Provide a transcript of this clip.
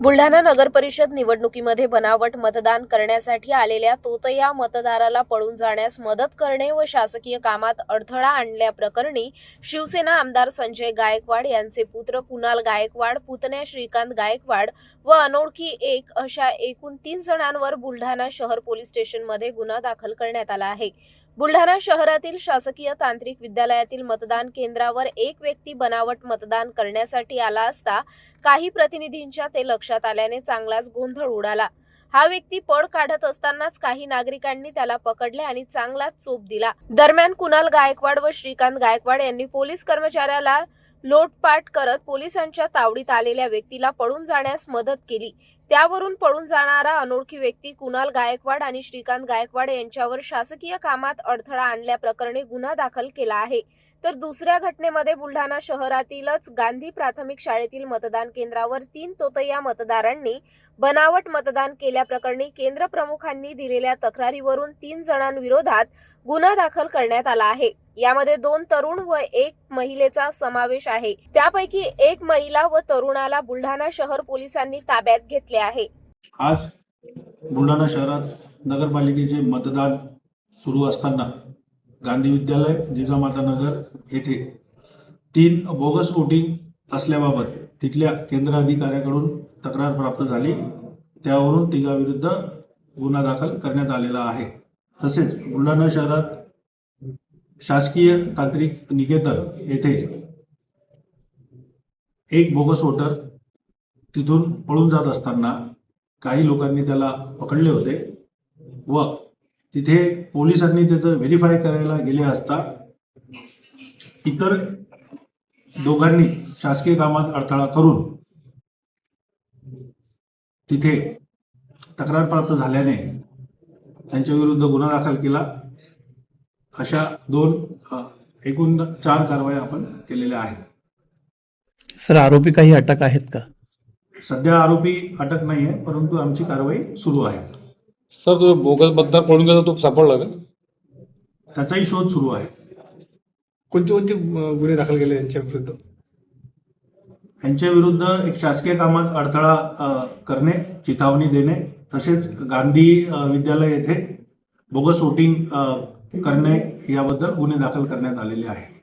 बुलढाणा नगर परिषद निवडणुकीमध्ये बनावट मतदान करण्यासाठी आलेल्या तोतया मतदाराला पळून जाण्यास मदत करणे व शासकीय कामात अडथळा आणल्याप्रकरणी शिवसेना आमदार संजय गायकवाड यांचे पुत्र कुणाल गायकवाड पुतण्या श्रीकांत गायकवाड व अनोळखी एक अशा एकूण तीन जणांवर बुलढाणा शहर पोलीस स्टेशनमध्ये गुन्हा दाखल करण्यात आला आहे. बुलढाणा शहरातील शासकीय तांत्रिक विद्यालयातील मतदान केंद्रावर एक व्यक्ती बनावट मतदान करण्यासाठी आला असता काही प्रतिनिधींच्या ते लक्षात आल्याने चांगलाच गोंधळ उडाला. हा व्यक्ती पळ काढत असतानाच काही नागरिकांनी त्याला पकडले आणि चांगलाच चोप दिला. दरम्यान कुणाल गायकवाड व श्रीकांत गायकवाड यांनी पोलीस कर्मचाऱ्याला लोटपाट करत पोलिसांच्या तावडीत आलेल्या व्यक्तीला पळून जाण्यास मदत केली. त्यावरून पळून जाणारा अनोळखी व्यक्ती कुणाल गायकवाड आणि श्रीकांत गायकवाड यांच्यावर शासकीय कामात अडथळा आणल्याप्रकरणी गुन्हा दाखल केला आहे. तर दुसऱ्या घटनेमध्ये बुलढाणा शहरातीलच गांधी प्राथमिक शाळेतील मतदान केंद्रावर तीन तोतया मतदारांनी बनावट मतदान केल्याप्रकरणी केंद्र प्रमुखांनी दिलेल्या तक्रारीवरून तीन जणांविरोधात गुन्हा दाखल करण्यात आला आहे. यामध्ये दोन तरुण व एक महिलेचा समावेश आहे. त्यापैकी एक महिला व तरुणाला बुलढाणा शहर पोलिसांनी ताब्यात घेतले आहे. आज बुलढाणा शहरात नगरपालिकेचे मतदान सुरू असताना गांधी विद्यालय जिजामाता नगर येथे तीन बोगस वोटिंग असल्याबाबत तिथल्या केंद्र अधिकाऱ्याकडून तक्रार प्राप्त झाली. त्यावरून तिघाविरुद्ध गुन्हा दाखल करण्यात आलेला आहे. तसेच बुलढाणा शहरात शासकीय तांत्रिक निकेतन येथे एक बोगस वोटर तिथून पळून जात असताना काही लोकांनी त्याला पकडले होते व तिथे पोलिसांनी त्याचं व्हेरीफाय करायला गेले असता इतर दोघांनी शासकीय कामात अडथळा करून तिथे तक्रार प्राप्त झाल्याने त्यांच्या विरुद्ध गुन्हा दाखल केला. अशा दोन एकूण चार कारवाया आपण केलेल्या आहेत. सर आरोपी काही अटक आहेत का? सध्या आरोपी अटक नाही आहे परंतु आमची कारवाई सुरू आहे. सर तो बोगस मतदार पळून गेला तो सापडला का? त्याचाही शोध सुरू आहे. कोणते कोणते अं, गुन्हे दाखल केले त्यांच्या विरुद्ध? यांच्या विरुद्ध एक शासकीय कामात अडथळा अ, करणे चिथावणी देणे तसेच गांधी अ, विद्यालय येथे बोगस वोटिंग अ, करणे याबद्दल गुन्हे दाखल करण्यात आलेले आहे.